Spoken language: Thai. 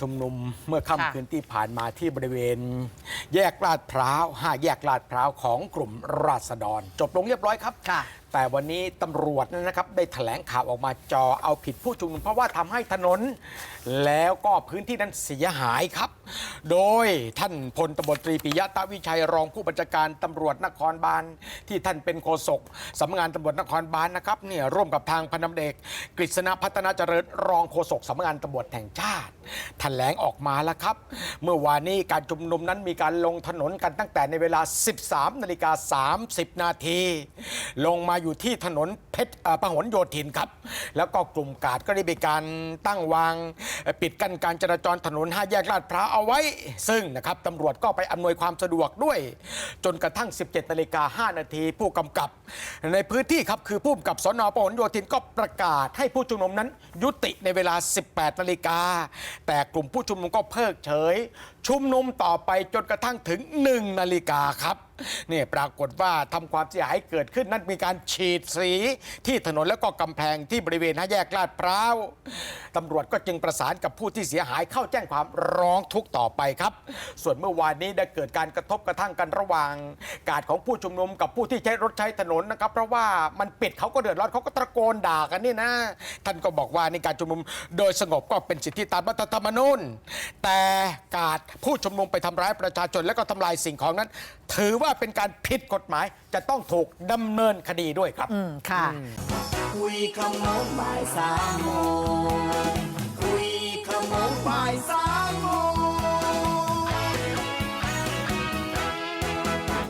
ชุมนุมเมื่อค่ะค่ำคืนที่ผ่านมาที่บริเวณ แยกลาดพร้าวห้าแยกลาดพร้าวของกลุ่มราษฎร จบลงเรียบร้อยครับค่ะแต่วันนี้ตำรวจนะครับได้แถลงข่าวออกมาจอเอาผิดผู้ชุมนุมเพราะว่าทำให้ถนน แล้วก็พื้นที่นั้นเสียหายครับ โดยท่านพลตบตรีปิยะตะวิชัยรองผู้บัญชาการตำรวจนครบาลที่ท่านเป็นโฆษกสำนักงานตำรวจนครบาลนะครับเนี่ยร่วมกับทางพันตำรวจเอกกฤษณะพัฒนาเจริญรองโฆษกสำนักงานตำรวจแห่งชาติ แถลงออกมาแล้วครับ เมื่อวานนี้การชุมนุมนั้นมีการลงถนนกันตั้งแต่ในเวลา 13นาฬิกา30 นาที ลงมาอยู่ที่ถนนเพชรเอ่อพหลโยธินครับ แล้วก็กลุ่มกาดก็ได้มีการตั้งวาง ปิดกั้นการจราจรถนนห้าแยกลาดพร้าวเอาไว้ ซึ่งนะครับตำรวจก็ไปอำนวยความสะดวกด้วย จนกระทั่ง 17นาฬิกา5นาทีผู้กำกับ ในพื้นที่ครับคือผู้กำกับสนพหลโยธินก็ประกาศให้ผู้ชุมนุมนั้นยุติในเวลา 18นาฬิกา แต่กลุ่มผู้ชุมนุมก็เพิกเฉยชุมนุมต่อไปจนกระทั่งถึง 1 นาฬิกาครับเนี่ยปรากฏว่าทำความเสียหายเกิดขึ้นนั้นมีการฉีดสีที่ถนนแล้วก็กำแพงที่บริเวณห้าแยกลาดพร้าวตำรวจก็จึงประสานกับผู้ที่เสียหายเข้าแจ้งความร้องทุกข์ต่อไปครับ ส่วนเมื่อวานนี้ได้เกิดการกระทบกระทั่งกันระหว่าง กาดของผู้ชุมนุมกับผู้ที่ใช้รถใช้ถนนนะครับ เพราะว่ามันปิดเขาก็เดือดร้อนเขาก็ตะโกนด่ากันนี่นะท่านก็บอกว่าในการชุมนุมโดยสงบก็เป็นสิทธิตามรัฐธรรมนูญแต่กาดผู้ชุมนุมไปทำร้ายประชาชนและก็ทำลายสิ่งของนั้น ถือว่าเป็นการผิดกฎหมายจะต้องถูกดำเนินคดีด้วยครับ อืมค่ะ คุยขโมงบ่ายสามโมง